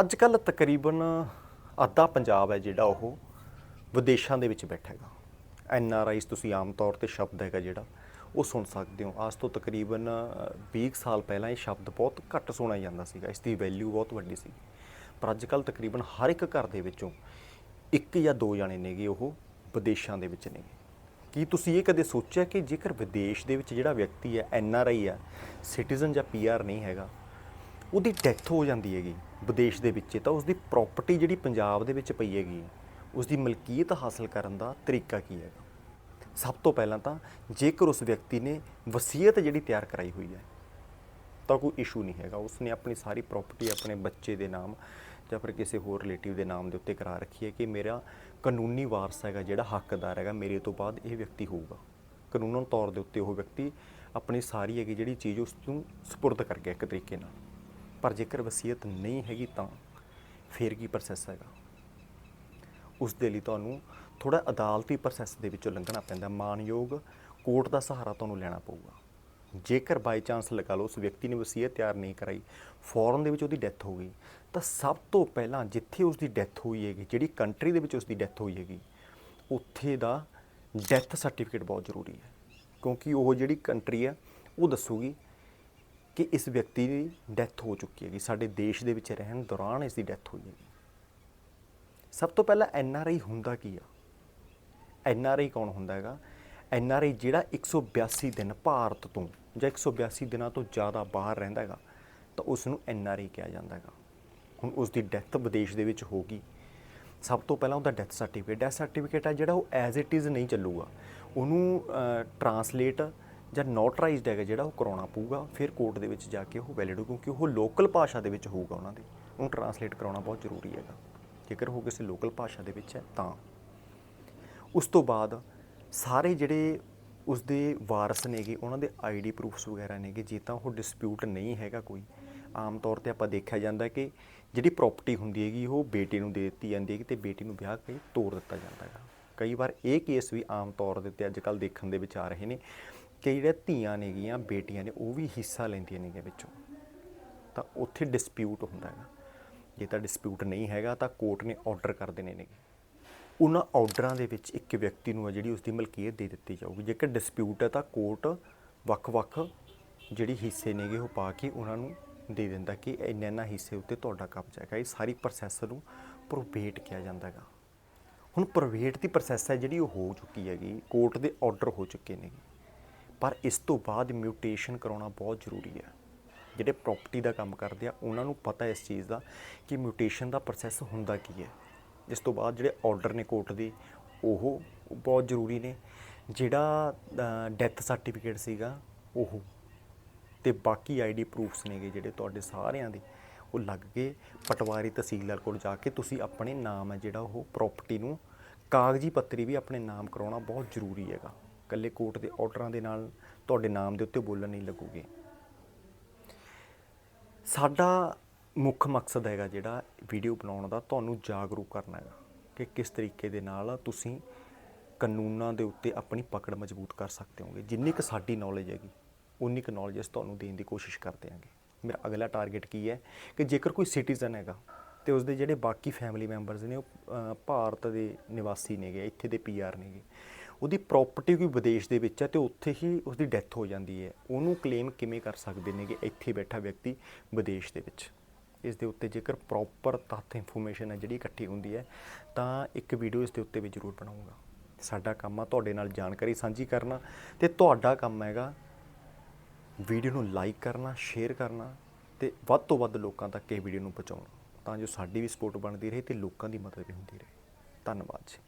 ਅੱਜ ਕੱਲ ਤਕਰੀਬਨ ਅੱਧਾ ਪੰਜਾਬ ਹੈ ਜਿਹੜਾ ਉਹ ਵਿਦੇਸ਼ਾਂ ਦੇ ਵਿੱਚ ਬੈਠਾ ਹੈਗਾ। ਐਨ ਆਰ ਆਈਸ ਤੁਸੀਂ ਆਮ ਤੌਰ ਤੇ ਸ਼ਬਦ ਹੈਗਾ ਜਿਹੜਾ ਉਹ ਸੁਣ ਸਕਦੇ ਹੋ। ਅੱਜ ਤੋਂ ਤਕਰੀਬਨ ਅ, 20 ਕੁ ਸਾਲ ਪਹਿਲਾਂ ਇਹ ਸ਼ਬਦ ਬਹੁਤ ਘੱਟ ਸੁਣਿਆ ਜਾਂਦਾ ਸੀਗਾ। ਇਸ ਦੀ ਵੈਲਿਊ ਬਹੁਤ ਵੱਡੀ ਸੀ। ਪਰ ਅੱਜ ਕੱਲ ਤਕਰੀਬਨ ਹਰ ਇੱਕ ਘਰ ਦੇ ਵਿੱਚੋਂ ਇੱਕ ਜਾਂ ਦੋ ਜਾਣੇ ਨੇਗੇ ਉਹ ਵਿਦੇਸ਼ਾਂ ਦੇ ਵਿੱਚ ਨੇਗੇ। ਕੀ ਤੁਸੀਂ ਇਹ ਕਦੇ ਸੋਚਿਆ ਕਿ ਜੇਕਰ ਵਿਦੇਸ਼ ਦੇ ਵਿੱਚ ਜਿਹੜਾ ਵਿਅਕਤੀ ਹੈ ਐਨ ਆਰ ਆਈ ਹੈ ਸਿਟੀਜ਼ਨ ਜਾਂ ਪੀ ਆਰ ਨਹੀਂ ਹੈਗਾ ਉਹਦੀ ਡੈਥ ਹੋ ਜਾਂਦੀ ਹੈਗੀ ਵਿਦੇਸ਼ ਦੇ ਵਿੱਚ, ਤਾਂ ਉਸਦੀ ਪ੍ਰਾਪਰਟੀ ਜਿਹੜੀ ਪੰਜਾਬ ਦੇ ਵਿੱਚ ਪਈ ਹੈਗੀ, ਉਸਦੀ ਮਲਕੀਅਤ ਹਾਸਲ ਕਰਨ ਦਾ ਤਰੀਕਾ ਕੀ ਹੈਗਾ? ਸਭ ਤੋਂ ਪਹਿਲਾਂ ਤਾਂ ਜੇਕਰ ਉਸ ਵਿਅਕਤੀ ਨੇ ਵਸੀਅਤ ਜਿਹੜੀ ਤਿਆਰ ਕਰਾਈ ਹੋਈ ਹੈ, ਤਾਂ ਕੋਈ ਇਸ਼ੂ ਨਹੀਂ ਹੈਗਾ। ਉਸਨੇ ਆਪਣੀ ਸਾਰੀ ਪ੍ਰਾਪਰਟੀ ਆਪਣੇ ਬੱਚੇ ਦੇ ਨਾਮ ਜਾਂ ਫਿਰ ਕਿਸੇ ਹੋਰ ਰਿਲੇਟਿਵ ਦੇ ਨਾਮ ਦੇ ਉੱਤੇ ਕਰਾ ਰੱਖੀ ਹੈ ਕਿ ਮੇਰਾ ਕਾਨੂੰਨੀ ਵਾਰਸ ਹੈਗਾ, ਜਿਹੜਾ ਹੱਕਦਾਰ ਹੈਗਾ, ਮੇਰੇ ਤੋਂ ਬਾਅਦ ਇਹ ਵਿਅਕਤੀ ਹੋਊਗਾ। ਕਾਨੂੰਨ ਤੌਰ ਦੇ ਉੱਤੇ ਉਹ ਵਿਅਕਤੀ ਆਪਣੀ ਸਾਰੀ ਹੈਗੀ ਜਿਹੜੀ ਚੀਜ਼ ਉਸ ਨੂੰ ਸਪੁਰਦ ਕਰ ਗਿਆ ਇੱਕ ਤਰੀਕੇ ਨਾਲ। ਪਰ ਜੇਕਰ ਵਸੀਅਤ ਨਹੀਂ ਹੈਗੀ ਤਾਂ ਫਿਰ ਕੀ ਪ੍ਰੋਸੈਸ ਹੈਗਾ? ਉਸ ਦੇ ਲਈ ਤੁਹਾਨੂੰ ਥੋੜਾ ਅਦਾਲਤੀ ਪ੍ਰੋਸੈਸ ਦੇ ਵਿੱਚੋਂ ਲੰਘਣਾ ਪੈਂਦਾ। ਮਾਨਯੋਗ ਕੋਰਟ ਦਾ ਸਹਾਰਾ ਤੁਹਾਨੂੰ ਲੈਣਾ ਪਊਗਾ। ਜੇਕਰ ਬਾਈ ਚਾਂਸ ਲਗਾ ਲਓ, ਉਸ ਵਿਅਕਤੀ ਨੇ ਵਸੀਅਤ ਤਿਆਰ ਨਹੀਂ ਕਰਾਈ, ਫੌਰਨ ਦੇ ਵਿੱਚ ਉਹਦੀ ਡੈਥ ਹੋ ਗਈ, ਤਾਂ ਸਭ ਤੋਂ ਪਹਿਲਾਂ ਜਿੱਥੇ ਉਸ ਦੀ ਡੈਥ ਹੋਈ ਹੈਗੀ, ਜਿਹੜੀ ਕੰਟਰੀ ਦੇ ਵਿੱਚ ਉਸ ਦੀ ਡੈਥ ਹੋਈ ਹੈਗੀ, ਉੱਥੇ ਦਾ ਡੈਥ ਸਰਟੀਫਿਕੇਟ ਬਹੁਤ ਜ਼ਰੂਰੀ ਹੈ। ਕਿਉਂਕਿ ਉਹ ਜਿਹੜੀ ਕੰਟਰੀ ਹੈ, ਉਹ ਦੱਸੂਗੀ ਕਿ ਇਸ ਵਿਅਕਤੀ ਦੀ ਡੈਥ ਹੋ ਚੁੱਕੀ ਹੈਗੀ। ਸਾਡੇ ਦੇਸ਼ ਦੇ ਵਿੱਚ ਰਹਿਣ ਦੌਰਾਨ ਇਸ ਦੀ ਡੈਥ ਹੋਈ ਹੈਗੀ। ਸਭ ਤੋਂ ਪਹਿਲਾਂ ਐਨ ਆਰ ਆਈ ਹੁੰਦਾ ਕੀ ਆ? ਐਨ ਆਰ ਆਈ ਕੌਣ ਹੁੰਦਾ ਹੈਗਾ? ਐਨ ਆਰ ਆਈ ਜਿਹੜਾ 182 ਦਿਨ ਭਾਰਤ ਤੋਂ ਜਾਂ 182 ਦਿਨਾਂ ਤੋਂ ਜ਼ਿਆਦਾ ਬਾਹਰ ਰਹਿੰਦਾ ਹੈਗਾ, ਤਾਂ ਉਸ ਨੂੰ ਐਨ ਆਰ ਆਈ ਕਿਹਾ ਜਾਂਦਾ ਹੈਗਾ। ਹੁਣ ਉਸ ਦੀ ਡੈਥ ਵਿਦੇਸ਼ ਦੇ ਵਿੱਚ ਹੋ ਗਈ। ਸਭ ਤੋਂ ਪਹਿਲਾਂ ਉਹਦਾ ਡੈਥ ਸਰਟੀਫਿਕੇਟ ਡੈਥ ਸਰਟੀਫਿਕੇਟ ਆ ਜਿਹੜਾ ਉਹ ਐਜ਼ ਇਟ ਇਜ਼ ਨਹੀਂ ਚੱਲੂਗਾ। ਉਹਨੂੰ ਟਰਾਂਸਲੇਟ ਜਾਂ ਨੋਟਰਾਈਜ਼ਡ ਹੈਗਾ ਜਿਹੜਾ ਉਹ ਕਰਾਉਣਾ ਪਊਗਾ, ਫਿਰ ਕੋਰਟ ਦੇ ਵਿੱਚ ਜਾ ਕੇ ਉਹ ਵੈਲਿਡ ਹੋਊਗਾ, ਕਿਉਂਕਿ ਉਹ ਲੋਕਲ ਭਾਸ਼ਾ ਦੇ ਵਿੱਚ ਹੋਊਗਾ ਉਹਨਾਂ ਦੇ। ਉਹਨੂੰ ਟਰਾਂਸਲੇਟ ਕਰਾਉਣਾ ਬਹੁਤ ਜ਼ਰੂਰੀ ਹੈਗਾ। ਜੇਕਰ ਉਹ ਕਿਸੇ ਲੋਕਲ ਭਾਸ਼ਾ ਦੇ ਵਿੱਚ ਹੈ, ਤਾਂ। ਉਸ ਤੋਂ ਬਾਅਦ ਸਾਰੇ ਜਿਹੜੇ ਉਸਦੇ ਵਾਰਸ ਨੇਗੇ, ਉਹਨਾਂ ਦੇ ਆਈਡੀ ਪ੍ਰੂਫਸ ਵਗੈਰਾ ਨੇਗੇ, ਜੇ ਤਾਂ ਉਹ ਡਿਸਪਿਊਟ ਨਹੀਂ ਹੈਗਾ ਕੋਈ। ਆਮ ਤੌਰ ਤੇ ਆਪਾਂ ਦੇਖਿਆ ਜਾਂਦਾ ਕਿ ਜਿਹੜੀ ਪ੍ਰਾਪਰਟੀ ਹੁੰਦੀ ਹੈਗੀ, ਉਹ ਬੇਟੀ ਨੂੰ ਦੇ ਦਿੱਤੀ ਜਾਂਦੀ ਹੈਗੀ ਤੇ ਬੇਟੀ ਨੂੰ ਵਿਆਹ ਕੇ ਤੋੜ ਦਿੱਤਾ ਜਾਂਦਾ ਹੈਗਾ। ਕਈ ਵਾਰ ਇਹ ਕੇਸ ਵੀ ਆਮ ਤੌਰ ਦੇ ਉੱਤੇ ਅੱਜ ਕੱਲ ਦੇਖਣ ਦੇ ਵਿੱਚ ਆ ਰਹੇ ਨੇ। ਕਿ ਜਿਹੜੇ ਧੀਆਂ ਨੇਗੀਆਂ, ਬੇਟੀਆਂ ਨੇ, ਉਹ ਵੀ ਹਿੱਸਾ ਲੈਂਦੀਆਂ ਨੇਗੀਆਂ ਵਿੱਚੋਂ। ਤਾਂ ਉੱਥੇ ਡਿਸਪਿਊਟ ਹੁੰਦਾ ਹੈਗਾ। ਜੇ ਤਾਂ ਡਿਸਪਿਊਟ ਨਹੀਂ ਹੈਗਾ, ਤਾਂ ਕੋਰਟ ਨੇ ਆਰਡਰ ਕਰ ਦੇਣੇ ਨੇਗੇ। ਉਹਨਾਂ ਆਰਡਰਾਂ ਦੇ ਵਿੱਚ ਇੱਕ ਵਿਅਕਤੀ ਨੂੰ ਆ ਜਿਹੜੀ ਉਸ ਦੀ ਮਲਕੀਅਤ ਦੇ ਦਿੱਤੀ ਜਾਊਗੀ। ਜੇਕਰ ਡਿਸਪਿਊਟ ਹੈ ਤਾਂ ਕੋਰਟ ਵੱਖ-ਵੱਖ ਜਿਹੜੀ ਹਿੱਸੇ ਨੇਗੇ ਉਹ ਪਾ ਕੇ ਉਹਨਾਂ ਨੂੰ ਦੇ ਦਿੰਦਾ ਕਿ ਇੰਨਾ ਇੰਨਾ ਹਿੱਸੇ ਉੱਤੇ ਤੁਹਾਡਾ ਕਬਜ਼ਾ ਹੈਗਾ। ਇਹ ਸਾਰੀ ਪ੍ਰੋਸੈਸ ਨੂੰ ਪ੍ਰੋਵੇਟ ਕਿਹਾ ਜਾਂਦਾ ਹੈਗਾ। ਹੁਣ ਪ੍ਰੋਵੇਟ ਦੀ ਪ੍ਰੋਸੈਸ ਹੈ ਜਿਹੜੀ ਉਹ ਹੋ ਚੁੱਕੀ ਹੈਗੀ। ਕੋਰਟ ਦੇ ਆਰਡਰ ਹੋ ਚੁੱਕੇ ਨੇਗੇ। ਪਰ ਇਸ ਤੋਂ ਬਾਅਦ ਮਿਊਟੇਸ਼ਨ ਕਰਾਉਣਾ ਬਹੁਤ ਜ਼ਰੂਰੀ ਹੈ। ਜਿਹੜੇ ਪ੍ਰਾਪਰਟੀ ਦਾ ਕੰਮ ਕਰਦੇ ਆ, ਉਹਨਾਂ ਨੂੰ ਪਤਾ ਇਸ ਚੀਜ਼ ਦਾ ਕਿ ਮਿਊਟੇਸ਼ਨ ਦਾ ਪ੍ਰੋਸੈਸ ਹੁੰਦਾ ਕੀ ਹੈ। ਇਸ ਤੋਂ ਬਾਅਦ ਜਿਹੜੇ ਆਰਡਰ ਨੇ ਕੋਰਟ ਦੇ, ਉਹ ਬਹੁਤ ਜ਼ਰੂਰੀ ਨੇ। ਜਿਹੜਾ ਡੈਥ ਸਰਟੀਫਿਕੇਟ ਸੀਗਾ, ਉਹ ਤੇ ਬਾਕੀ ਆਈਡੀ ਪ੍ਰੂਫਸ ਨੇਗੇ ਜਿਹੜੇ ਤੁਹਾਡੇ ਸਾਰਿਆਂ ਦੇ, ਉਹ ਲੱਗ ਕੇ ਪਟਵਾਰੀ ਤਹਿਸੀਲਦਾਰ ਕੋਲ ਜਾ ਕੇ। ਤੁਸੀਂ ਆਪਣੇ ਨਾਮ ਹੈ ਜਿਹੜਾ ਉਹ ਪ੍ਰਾਪਰਟੀ ਨੂੰ, ਕਾਗਜ਼ੀ ਪੱਤਰੀ ਵੀ ਆਪਣੇ ਨਾਮ ਕਰਾਉਣਾ ਬਹੁਤ ਜ਼ਰੂਰੀ ਹੈਗਾ। ਕੱਲੇ ਕੋਰਟ ਦੇ ਆਰਡਰਾਂ ਦੇ ਨਾਲ ਤੁਹਾਡੇ ਨਾਮ ਦੇ ਉੱਤੇ ਬੋਲਣ ਨਹੀਂ ਲੱਗੂਗੇ। ਸਾਡਾ ਮੁੱਖ ਮਕਸਦ ਹੈਗਾ ਜਿਹੜਾ ਵੀਡੀਓ ਬਣਾਉਣ ਦਾ, ਤੁਹਾਨੂੰ ਜਾਗਰੂਕ ਕਰਨਾ ਹੈਗਾ ਕਿ ਕਿਸ ਤਰੀਕੇ ਦੇ ਨਾਲ ਤੁਸੀਂ ਕਾਨੂੰਨਾਂ ਦੇ ਉੱਤੇ ਆਪਣੀ ਪਕੜ ਮਜ਼ਬੂਤ ਕਰ ਸਕਦੇ ਹੋਗੇ। ਜਿੰਨੀ ਕੁ ਸਾਡੀ ਨੌਲੇਜ ਹੈਗੀ ਉਨੀ ਕੁ ਨੌਲੇਜ ਅਸੀਂ ਤੁਹਾਨੂੰ ਦੇਣ ਦੀ ਕੋਸ਼ਿਸ਼ ਕਰਦੇ ਹਾਂਗੇ। ਮੇਰਾ ਅਗਲਾ ਟਾਰਗੇਟ ਕੀ ਹੈ ਕਿ ਜੇਕਰ ਕੋਈ ਸਿਟੀਜ਼ਨ ਹੈਗਾ ਤੇ ਉਸਦੇ ਜਿਹੜੇ ਬਾਕੀ ਫੈਮਿਲੀ ਮੈਂਬਰਸ ਨੇ ਉਹ ਭਾਰਤ ਦੇ ਨਿਵਾਸੀ ਨੇਗੇ, ਇੱਥੇ ਦੇ ਪੀਆਰ ਨੇਗੇ ਉਹਦੀ ਪ੍ਰਾਪਰਟੀ ਕੋਈ ਵਿਦੇਸ਼ ਦੇ ਵਿੱਚ ਹੈ ਤੇ ਉੱਥੇ ਹੀ ਉਸਦੀ ਡੈਥ ਹੋ ਜਾਂਦੀ ਹੈ। ਉਹਨੂੰ ਕਲੇਮ ਕਿਵੇਂ ਕਰ ਸਕਦੇ ਨੇਗੇ? ਇੱਥੇ ਬੈਠਾ ਵਿਅਕਤੀ ਵਿਦੇਸ਼ ਦੇ ਵਿੱਚ। ਇਸ ਦੇ ਉੱਤੇ ਜੇਕਰ ਪ੍ਰੋਪਰ ਤੱਥ ਇਨਫੋਰਮੇਸ਼ਨ ਹੈ ਜਿਹੜੀ ਇਕੱਠੀ ਹੁੰਦੀ ਹੈ, ਤਾਂ ਇੱਕ ਵੀਡੀਓ ਇਸ ਦੇ ਉੱਤੇ ਵੀ ਜ਼ਰੂਰ ਬਣਾਉਂਗਾ। ਸਾਡਾ ਕੰਮ ਆ ਤੁਹਾਡੇ ਨਾਲ ਜਾਣਕਾਰੀ ਸਾਂਝੀ ਕਰਨਾ ਤੇ ਤੁਹਾਡਾ ਕੰਮ ਹੈਗਾ ਵੀਡੀਓ ਨੂੰ ਲਾਈਕ ਕਰਨਾ ਸ਼ੇਅਰ ਕਰਨਾ ਤੇ ਵੱਧ ਤੋਂ ਵੱਧ ਲੋਕਾਂ ਤੱਕ ਇਹ ਵੀਡੀਓ ਨੂੰ ਪਹੁੰਚਾਉਣਾ। ਤਾਂ ਜੋ ਸਾਡੀ ਵੀ ਸਪੋਰਟ ਬਣਦੀ ਰਹੇ ਤੇ ਲੋਕਾਂ ਦੀ ਮਦਦ ਵੀ ਹੁੰਦੀ ਰਹੇ। ਧੰਨਵਾਦ ਜੀ।